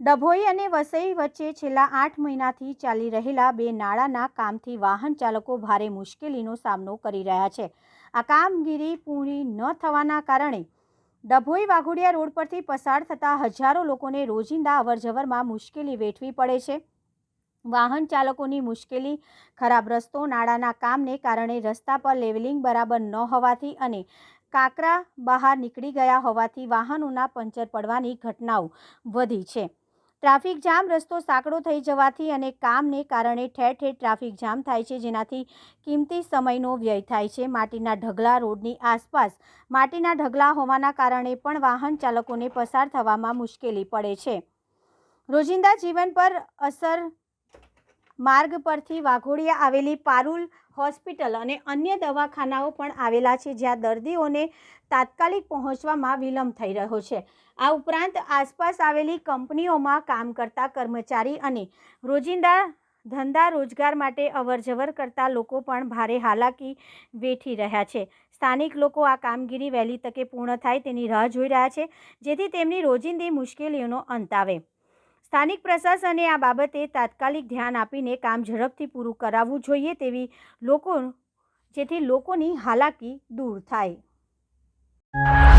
ડભોઈ અને વસઈ વચ્ચે છેલ્લા આઠ મહિનાથી ચાલી રહેલા બે નાળાના કામથી વાહન ચાલકો ભારે મુશ્કેલીનો સામનો કરી રહ્યા છે. આ કામગીરી પૂરી ન થવાના કારણે ડભોઈ વાઘોડિયા રોડ પરથી પસાર થતા હજારો લોકોને રોજિંદા અવરજવરમાં મુશ્કેલી વેઠવી પડે છે. વાહન ચાલકોની મુશ્કેલી, ખરાબ રસ્તો, નાળાના કામને કારણે રસ્તા પર લેવલિંગ બરાબર ન હોવાથી અને કાંકરા બહાર નીકળી ગયા હોવાથી વાહનોના પંચર પડવાની ઘટનાઓ વધી છે. ટ્રાફિક જામ, રસ્તો સાંકડો થઈ જવાથી અને કામને કારણે ઠેર ઠેર ટ્રાફિક જામ થાય છે, જેનાથી કિંમતી સમયનો વ્યય થાય છે. માટીના ઢગલા રોડની આસપાસ માટીના ઢગલા હોવાના કારણે પણ વાહન ચાલકોને પસાર થવામાં મુશ્કેલી પડે છે. રોજિંદા જીવન પર અસર માર્ગ પરથી વાઘોડિયા આવેલી પારુલ હોસ્પિટલ અને અન્ય દવાખાનાઓ પણ આવેલા છે, જ્યાં દર્દીઓને તાત્કાલિક પહોંચવામાં વિલંબ થઈ રહ્યો છે. આ ઉપરાંત આસપાસ આવેલી કંપનીઓમાં કામ કરતા કર્મચારી અને રોજિંદા ધંધા રોજગાર માટે અવરજવર કરતા લોકો પણ ભારે હાલાકી વેઠી રહ્યા છે. સ્થાનિક લોકો આ કામગીરી વહેલી તકે પૂર્ણ થાય તેની રાહ જોઈ રહ્યા છે, જેથી તેમની રોજિંદી મુશ્કેલીઓનો અંત આવે. સ્થાનિક પ્રશાસને આ બાબતે તાત્કાલિક ધ્યાન આપીને કામ ઝડપથી પૂરું કરાવવું જોઈએ તેવી લોકો, જેથી લોકોની હાલાકી દૂર થાય.